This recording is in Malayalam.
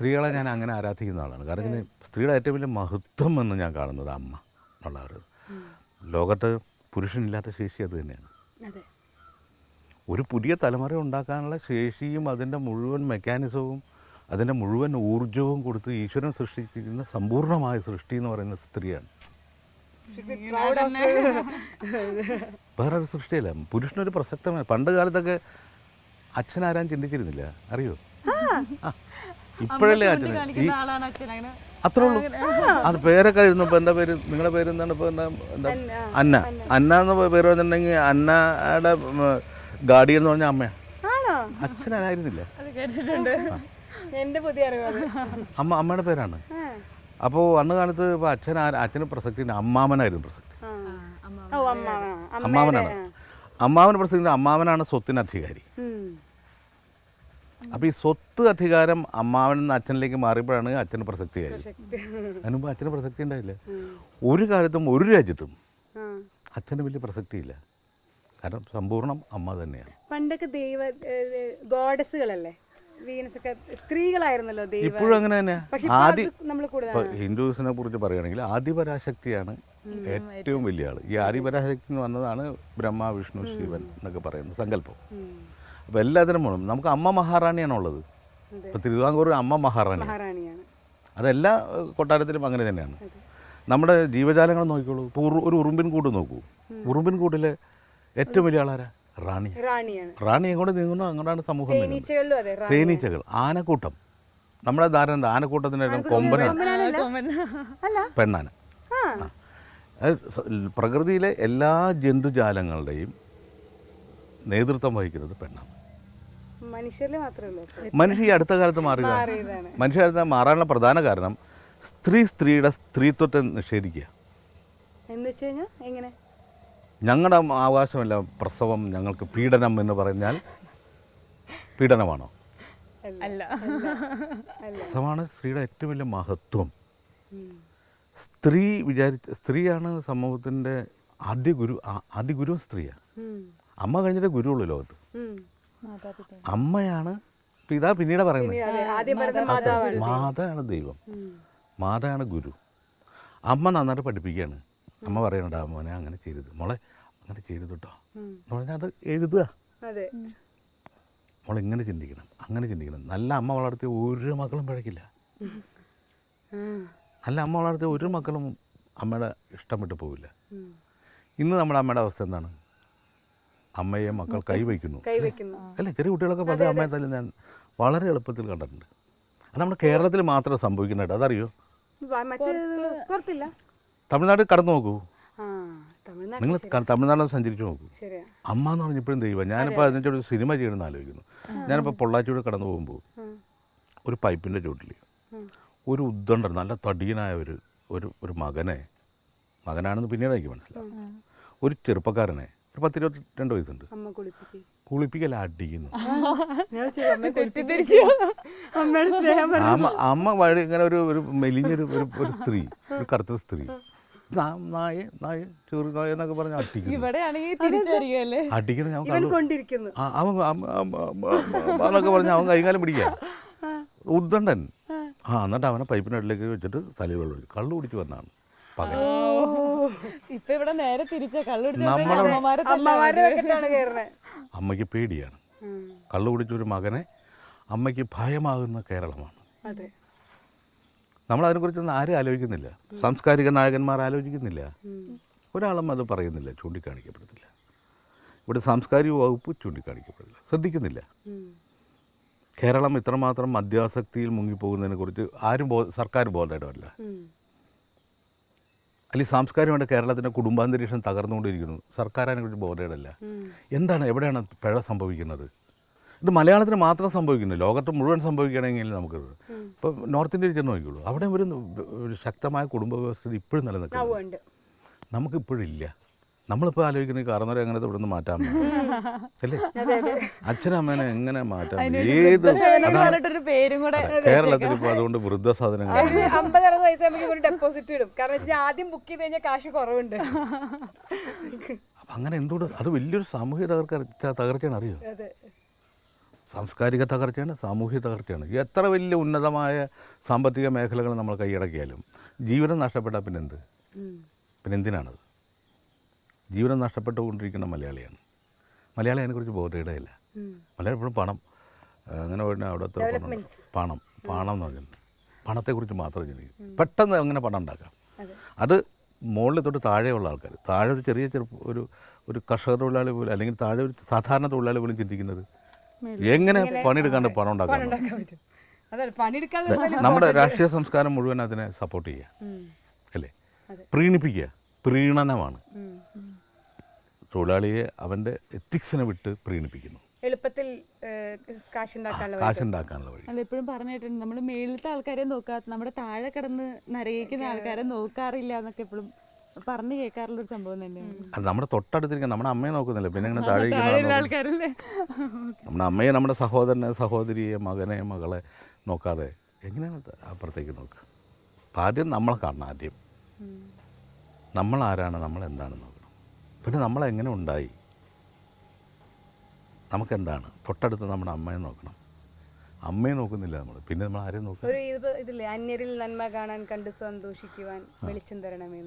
സ്ത്രീകളെ ഞാൻ അങ്ങനെ ആരാധിക്കുന്ന ആളാണ്. കാരണം സ്ത്രീയുടെ ഏറ്റവും വലിയ മഹത്വം എന്ന് ഞാൻ കാണുന്നത് അമ്മ എന്നുള്ള ഒരു ലോകത്ത് പുരുഷനില്ലാത്ത ശേഷി അത് തന്നെയാണ്. ഒരു പുതിയ തലമുറ ഉണ്ടാക്കാനുള്ള ശേഷിയും അതിന്റെ മുഴുവൻ മെക്കാനിസവും അതിന്റെ മുഴുവൻ ഊർജവും കൊടുത്ത് ഈശ്വരൻ സൃഷ്ടിക്കുന്ന സമ്പൂർണമായ സൃഷ്ടി എന്ന് പറയുന്ന സ്ത്രീയാണ്. വേറൊരു സൃഷ്ടിയല്ല. പുരുഷനൊരു പ്രസക്തമായ പണ്ട് കാലത്തൊക്കെ അച്ഛനാരാൻ ചിന്തിച്ചിരുന്നില്ല? അറിയോ? ആ. ഇപ്പോഴല്ലേ അച്ഛൻ ഈ അത്രേ ഉള്ളൂ. അത് പേരൊക്കെ എഴുതുന്നു. ഇപ്പൊ എന്താ പേര്? നിങ്ങളുടെ പേര് എന്താണ്? ഇപ്പൊ എന്താ എന്താ? അന്ന അന്ന. എന്ന് പേര് വന്നിട്ടുണ്ടെങ്കിൽ അന്നയുടെ ഗാഡി എന്ന് പറഞ്ഞ അമ്മയാ. ആണോ? അച്ഛനായിരുന്നില്ല അമ്മ അമ്മയുടെ പേരാണ്. അപ്പോൾ അന്ന് കാലത്ത് ഇപ്പോൾ അച്ഛൻ അച്ഛന് പ്രസക്തി. അമ്മാമനായിരുന്നു പ്രസക്തി അമ്മാവനാണ്. അമ്മാവന് പ്രസക്തി അമ്മാവനാണ് സ്വത്തിന് അധികാരി. അപ്പോൾ ഈ സ്വത്ത് അധികാരം അമ്മാവൻ നിന്ന് അച്ഛനിലേക്ക് മാറിയപ്പോഴാണ് അച്ഛന് പ്രസക്തി. ആയത് അതിന് അച്ഛന് പ്രസക്തി ഉണ്ടായില്ല. ഒരു കാലത്തും ഒരു രാജ്യത്തും. അച്ഛന് വലിയ പ്രസക്തിയില്ല. കാരണം സമ്പൂർണം അമ്മ തന്നെയാണ്. പണ്ടൊക്കെ ദൈവ ഗോഡസുകളല്ലേ? സ്ത്രീകളായിരുന്നല്ലോ ഇപ്പോഴും അങ്ങനെ തന്നെ. ആദ്യ ഹിന്ദുസിനെ കുറിച്ച് പറയുകയാണെങ്കിൽ ആദിപരാശക്തിയാണ് ഏറ്റവും വലിയ ആൾ ഈ ആദിപരാശക്തി എന്ന് വന്നതാണ് ബ്രഹ്മ വിഷ്ണു ശിവൻ എന്നൊക്കെ പറയുന്ന സങ്കല്പം. അപ്പോൾ എല്ലാത്തിനും പോകണം നമുക്ക് അമ്മ മഹാറാണിയാണ് ഉള്ളത്. ഇപ്പോൾ തിരുവിതാംകൂർ അമ്മ മഹാറാണി അതെല്ലാ കൊട്ടാരത്തിലും അങ്ങനെ തന്നെയാണ്. നമ്മുടെ ജീവജാലങ്ങൾ നോക്കിക്കോളൂ. ഇപ്പോൾ ഒരു ഉറുമ്പിൻ കൂട് നോക്കൂ. ഉറുമ്പിൻ കൂട്ടിലെ ഏറ്റവും വലിയ ആളാരാ? റാണി. റാണിയാണ്. റാണി എങ്ങോട്ട് നീങ്ങുന്നു? അങ്ങോട്ടാണ് സമൂഹം തേനീച്ചകൾ. ആനക്കൂട്ടം. നമ്മുടെ ധാരണ എന്താ? ആനക്കൂട്ടത്തിന്റെ കൊമ്പനാണ്. അല്ല. പെണ്ണാന. പ്രകൃതിയിലെ എല്ലാ ജന്തുജാലങ്ങളുടെയും നേതൃത്വം വഹിക്കുന്നത് പെണ്ണാണ്. മനുഷ്യരിൽ മാത്രമേ. മനുഷ്യ ഈ അടുത്ത കാലത്ത് മാറുക മാറിയതാണ്. മനുഷ്യ അടുത്ത മാറാനുള്ള പ്രധാന കാരണം സ്ത്രീ സ്ത്രീയുടെ സ്ത്രീത്വത്തെ നിഷേധിക്കുക. എന്ന് വെച്ച് കഴിഞ്ഞാൽ എങ്ങനെ? ഞങ്ങളുടെ അവകാശമല്ല പ്രസവം ഞങ്ങൾക്ക് പീഡനം എന്ന് പറഞ്ഞാൽ പീഡനമാണോ? അല്ല. അല്ല. പ്രസവമാണ് സ്ത്രീയുടെ ഏറ്റവും വലിയ മഹത്വം. സ്ത്രീ വിചാരിച്ച സ്ത്രീയാണ് സമൂഹത്തിന്റെ ആദ്യ ഗുരു ആദ്യ ഗുരു സ്ത്രീയാണ് അമ്മ കഴിഞ്ഞിട്ടേ ഗുരുവുള്ളൂ ലോകത്ത്. അമ്മയാണ് പിതാ പിന്നീട് പറയുന്നത്. മാതയാണ് ദൈവം. മാതാണ് മാതയാണ് ഗുരു. അമ്മ നന്നായിട്ട് പഠിപ്പിക്കുകയാണ്. അമ്മ പറയണടാ മോനെ അങ്ങനെ ചെയ്യരുത്. മോളെ അങ്ങനെ ചെയ്യരുത് കേട്ടോ. എന്ന് പറഞ്ഞാൽ അത് എഴുതുക. അതെ. മോൾ ഇങ്ങനെ ചിന്തിക്കണം അങ്ങനെ ചിന്തിക്കണം. നല്ല അമ്മ വളർത്തിയ ഒരു മക്കളും പഴക്കില്ല. നല്ല അമ്മ വളർത്തിയ ഒരു മക്കളും അമ്മയുടെ ഇഷ്ടം വിട്ട് പോവില്ല. ഇന്ന് നമ്മുടെ അമ്മയുടെ അവസ്ഥ എന്താണ്? അമ്മയെ മക്കൾ കൈവയ്ക്കുന്നു. അല്ലേ? ചെറിയ കുട്ടികളൊക്കെ പല അമ്മയെ തല്ലി ഞാൻ വളരെ എളുപ്പത്തിൽ കണ്ടിട്ടുണ്ട്. അത് നമ്മുടെ കേരളത്തിൽ മാത്രം സംഭവിക്കുന്നുണ്ട്. അതറിയോ? തമിഴ്നാട് കടന്നു നോക്കൂ. ആ തമിഴ്നാട് നിങ്ങൾ തമിഴ്നാട് സഞ്ചരിച്ചു നോക്കൂ. ശരിയാ. അമ്മ എന്ന് പറഞ്ഞപ്പോഴും ദൈവം ഞാനിപ്പോൾ അതിന്റെ ഒരു സിനിമ ചെയ്യണമെന്ന് ആലോചിക്കുന്നു. ഞാനിപ്പോൾ പൊള്ളാച്ചിയോട് കടന്നു പോകുമ്പോൾ ഒരു പൈപ്പിന്റെ ചുവട്ടിൽ ഒരു ഉദ്ദണ്ട നല്ല തടിയനായ ഒരു ഒരു ഒരു മകനെ മകനാണെന്ന് പിന്നീട് എനിക്ക് മനസ്സിലാവും ഒരു ചെറുപ്പക്കാരനെ ഒരു പത്തിരുപത്തി രണ്ട് വയസ്സുണ്ട് കുളിപ്പിക്കല അടിക്കുന്നു. അമ്മ അമ്മ വഴി ഇങ്ങനെ ഒരു ഒരു മെലിഞ്ഞൊരു ഒരു ഒരു സ്ത്രീ ഒരു കറുത്ത സ്ത്രീ. നാ- നായ നായ ചെറു നായ എന്നൊക്കെ പറഞ്ഞ് അടിക്കുന്നു. കൊണ്ടിരിക്കുന്നു. അവൻ എന്നൊക്കെ പറഞ്ഞ് അവൻ കൈകാലം പിടിക്കുക. ഉദ്ദണ്ടൻ ആ. എന്നിട്ട് അവനെ പൈപ്പിനടിലേക്ക് വെച്ചിട്ട് തലയിൽ വെള്ളം കള്ളു കുടിച്ച് വന്നാണ്. പകൽ ഇപ്പൊ ഇവിടെ നേരെ തിരിച്ച കയറണേ അമ്മയ്ക്ക് പേടിയാണ്. കള്ളു കുടിച്ച ഒരു മകനെ അമ്മയ്ക്ക് ഭയമാകുന്ന കേരളമാണ്. അതെ. നമ്മൾ അതിനെക്കുറിച്ചൊന്നും ആരും ആലോചിക്കുന്നില്ല. സാംസ്കാരിക നായകന്മാർ ആലോചിക്കുന്നില്ല. ഒരാളും അത് പറയുന്നില്ല ചൂണ്ടിക്കാണിക്കപ്പെടുന്നില്ല. ഇവിടെ സാംസ്കാരിക വകുപ്പ് ചൂണ്ടിക്കാണിക്കപ്പെടില്ല. ശ്രദ്ധിക്കുന്നില്ല. കേരളം ഇത്രമാത്രം മദ്യാസക്തിയിൽ മുങ്ങിപ്പോകുന്നതിനെ കുറിച്ച് ആരും ബോ സർക്കാർ ബോധേടമല്ല. അല്ലെങ്കിൽ സാംസ്കാരികമായിട്ട് കേരളത്തിന്റെ കുടുംബാന്തരീക്ഷം തകർന്നുകൊണ്ടിരിക്കുന്നു. സർക്കാർ അതിനെക്കുറിച്ച് ബോധേടല്ല എന്താണ് എവിടെയാണ് പിഴ സംഭവിക്കുന്നത്? ഇത് മലയാളത്തിന് മാത്രം സംഭവിക്കുന്നു ലോകത്ത് മുഴുവൻ സംഭവിക്കുകയാണെങ്കിൽ നമുക്ക് ഇപ്പോൾ നോർത്ത് ഇന്ത്യയിൽ ചെന്ന് നോക്കിയുള്ളൂ അവിടെ ഒരു ശക്തമായ കുടുംബ വ്യവസ്ഥ ഇപ്പോഴും നിലനിൽക്കുന്നു നമുക്കിപ്പോഴില്ല. നമ്മളിപ്പോൾ ആലോചിക്കുന്ന കാരണവരെ എങ്ങനെ ഇവിടെ നിന്ന് മാറ്റാം അല്ലേ? അച്ഛനമ്മേനെ എങ്ങനെ മാറ്റാം? ഏത് കേരളത്തിൽ ഇപ്പോൾ അതുകൊണ്ട് വൃദ്ധസാധനങ്ങൾ അമ്പത് അറുപത് വയസ്സാകുമ്പോൾ ഒരു ഡെപ്പോസിറ്റ് ഇടും. കാരണം വെച്ചാൽ ആദ്യം ബുക്ക് ചെയ്ത് കഴിഞ്ഞാൽ കാശ് കുറവുണ്ട്. അപ്പം അങ്ങനെ എന്തുകൊണ്ട്? അത് വലിയൊരു സാമൂഹിക തകർച്ച തകർച്ചയാണ് അറിയോ? സാംസ്കാരിക തകർച്ചയാണ് സാമൂഹ്യ തകർച്ചയാണ്. എത്ര വലിയ ഉന്നതമായ സാമ്പത്തിക മേഖലകൾ നമ്മൾ കൈയടക്കിയാലും ജീവിതം നഷ്ടപ്പെട്ടാൽ പിന്നെന്ത്? പിന്നെന്തിനാണത്? ജീവനം നഷ്ടപ്പെട്ടുകൊണ്ടിരിക്കുന്ന മലയാളിയാണ്. മലയാളി അതിനെക്കുറിച്ച് ബോധയിടയില്ല മലയാളം എപ്പോഴും പണം അങ്ങനെ പറഞ്ഞാൽ അവിടുത്തെ പണം പണം. എന്ന് പറഞ്ഞാൽ പണത്തെക്കുറിച്ച് മാത്രം ചിന്തിക്കും. പെട്ടെന്ന് അങ്ങനെ പണം ഉണ്ടാക്കാം. അത്. മുകളിൽ തൊട്ട് താഴെയുള്ള ആൾക്കാർ താഴെ ഒരു ചെറിയ ചെറുപ്പ ഒരു ഒരു കർഷക തൊഴിലാളി പോലും അല്ലെങ്കിൽ താഴെ ഒരു സാധാരണ തൊഴിലാളി പോലും ചിന്തിക്കുന്നത് എങ്ങനെ പണിയെടുക്കാണ്ട് പണം ഉണ്ടാക്കാൻ നമ്മുടെ രാഷ്ട്രീയ സംസ്കാരം മുഴുവൻ അതിനെ സപ്പോർട്ട് ചെയ്യുക. അല്ലേ? പ്രീണിപ്പിക്കുക. പ്രീണനമാണ്. തൊഴിലാളിയെ അവന്റെ എത്തിക്സിനെ വിട്ട് പ്രീണിപ്പിക്കുന്നു. എളുപ്പത്തിൽ കാശുണ്ടാക്കാനുള്ള വഴി. അല്ല എപ്പോഴും പറഞ്ഞിട്ടുണ്ട് നമ്മൾ മേളിലത്തെ ആൾക്കാരെ നോക്കാത്ത നമ്മുടെ താഴെ കിടന്ന് നരകിക്കുന്ന ആൾക്കാരെ നോക്കാറില്ല എന്നൊക്കെ എപ്പോഴും പറഞ്ഞു കേൾക്കാറുള്ള ഒരു സംഭവം തന്നെയാണ്. അത് നമ്മുടെ തൊട്ടടുത്തിരിക്കുന്ന നമ്മുടെ അമ്മയെ നോക്കുന്നില്ല? പിന്നെ ഇങ്ങനെ താഴെ നമ്മുടെ അമ്മയെ നമ്മുടെ സഹോദരനെ സഹോദരിയെ മകനെ മകളെ നോക്കാതെ എങ്ങനെയാണ് അപ്പുറത്തേക്ക് നോക്കുക? ആദ്യം നമ്മളെ കാണണം ആദ്യം. നമ്മൾ ആരാണ് നമ്മൾ എന്താണെന്ന് പിന്നെ നമ്മളെങ്ങനെ ഉണ്ടായി? നമുക്കെന്താണ്? തൊട്ടടുത്ത് നമ്മുടെ അമ്മയെ നോക്കണം. അമ്മയെ നോക്കുന്നില്ല നമ്മൾ. പിന്നെ നമ്മൾ ആരെയും നോക്കുക ഒരു ഇത് ഇതില്ലേ? അന്യരിൽ നന്മ കാണാൻ കണ്ട് സന്തോഷിക്കുവാൻ വെളിച്ചം തരണമെന്ന്.